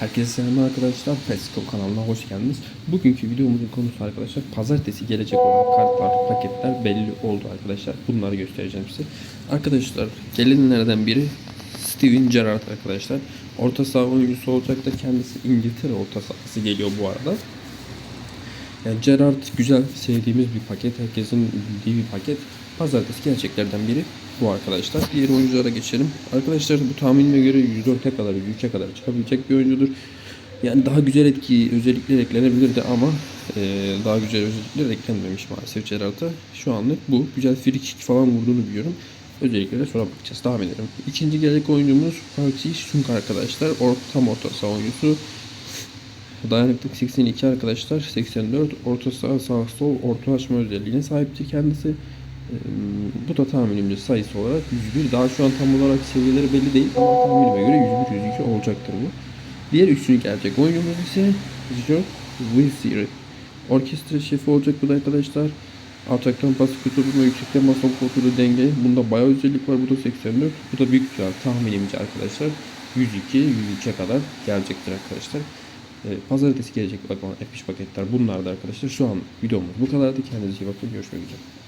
Herkese selam arkadaşlar. Pesco kanalına hoş geldiniz. Bugünkü videomuzun konusu arkadaşlar pazartesi gelecek olan kartlar, paketler belli oldu arkadaşlar. Bunları göstereceğim size. Arkadaşlar gelinlerden biri Steven Gerrard arkadaşlar. Orta saha oyuncusu olacak da kendisi İngiltere orta sahası geliyor bu arada. Yani Gerrard güzel, sevdiğimiz bir paket. Herkesin bildiği bir paket. Pazartesi gerçeklerden biri bu arkadaşlar. Diğer oyunculara geçelim. Arkadaşlar bu tahminime göre 104'e kadar, 103'e kadar çıkabilecek bir oyuncudur. Yani daha güzel etki özellikler eklenebilirdi ama e, daha güzel özellikler eklenmemiş maalesef Gerrard'a. Şu anlık bu. Güzel free kick falan vurduğunu biliyorum. Özelliklere sonra bakacağız. Devam edelim. İkinci gelecek oyuncumuz Park Ji-sung arkadaşlar. Or tam orta saha oyuncusu. Dayanıklık 82 arkadaşlar. 84 orta saha sağ sol ortalaşma özelliğine sahipti kendisi. Bu da tahminimce sayısı olarak 101. Daha şu an tam olarak seviyeleri belli değil ama tahminime göre 101-102 olacaktır bu. Diğer üçüncü gelecek oyuncumuz ise George Wilshere. Orkestra şefi olacak bu da arkadaşlar. Alçaktan pas kurtulma, yüksekten bas kontrolü denge. Bunda bayağı özellik var. Bu da 84. Bu da büyük bir tahminimce arkadaşlar. 102, 103'e kadar gelecektir arkadaşlar. Ee, Pazartesi gelecek olan F5 paketler bunlar da arkadaşlar. Şu an videomuz bu kadardı. Kendinize iyi bakın. Görüşmek üzere.